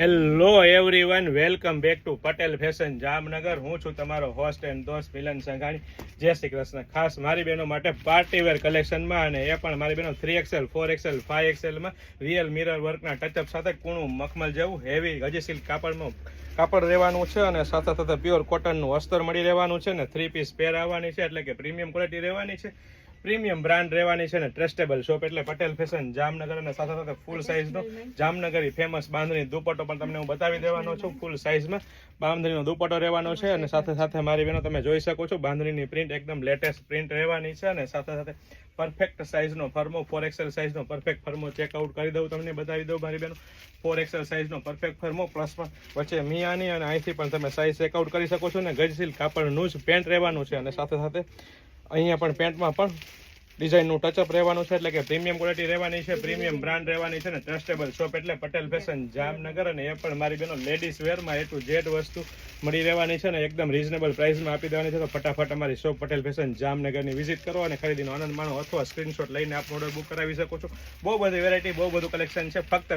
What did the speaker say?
Hello everyone welcome back to Patel fashion Jamnagar હું છું તમારો હોસ્ટ એન્ડ દોસ્ત મિલન સંઘાણી. જય શ્રી કૃષ્ણ. ખાસ મારી બહેનો માટે પાર્ટી વેર કલેક્શનમાં અને એ પણ મારી બહેનો three XL four XL five એક્સેલમાં real mirror વર્કના ટચઅપ સાથે કૂણું મખમલ જેવું હેવી ગજી સિલ્ક કાપડનું કાપડ રહેવાનું છે અને સાથે સાથે પ્યોર કોટનનું અસ્તર મળી રહેવાનું છે ને થ્રી પીસ પેર આવવાની છે એટલે કે પ્રીમિયમ ક્વોલિટી રહેવાની છે. પ્રીમિયમ બ્રાન્ડ રહેવાની છે ને ટ્રસ્ટેબલ શોપ એટલે પટેલ ફેશન જામનગર અને સાથે સાથે ફૂલ સાઇઝનો જામનગરી ફેમસ બાંધણી દુપટ્ટો પણ તમને હું બતાવી દેવાનો છું. ફૂલ સાઇઝમાં બાંધણીનો દુપટ્ટો રહેવાનો છે અને સાથે સાથે મારી બહેનો તમે જોઈ શકો છો બાંધણીની પ્રિન્ટ એકદમ લેટેસ્ટ પ્રિન્ટ રહેવાની છે અને સાથે સાથે પરફેક્ટ સાઇઝનો ફર્મો ફોર એક્સેલ સાઇઝનો પરફેક્ટ ફર્મો ચેકઆઉટ કરી દઉં તમને, બતાવી દઉં મારી બહેનો. ફોર એક્સેલ સાઇઝનો પરફેક્ટ ફર્મો પ્લસમાં વચ્ચે મિયાની અને અહીંથી પણ તમે સાઇઝ ચેકઆઉટ કરી શકો છો ને ગજસીલ કાપડનું જ પેન્ટ રહેવાનું છે અને સાથે સાથે અહીંયા પણ પેન્ટમાં પણ ડિઝાઇનનું ટચઅપ રહેવાનું છે, એટલે કે પ્રીમિયમ ક્વોલિટી રહેવાની છે, પ્રીમિયમ બ્રાન્ડ રહેવાની છે ને ટ્રસ્ટેબલ શોપ એટલે પટેલ ફેશન જામનગર અને એ પણ મારી બેનો લેડીઝ વેરમાં એ ટુ જેડ વસ્તુ મળી રહેવાની છે ને એકદમ રિઝનેબલ પ્રાઇસમાં આપી દેવાની છે, તો ફટાફટ અમારી શોપ પટેલ ફેશન જામનગરની વિઝિટ કરો અને ખરીદીનો આનંદ માણો અથવા સ્ક્રીનશોટ લઈને આપ ઓર્ડર બુક કરાવી શકો છો. બહુ બધી વેરાયટી બહુ બધું કલેક્શન છે, ફક્ત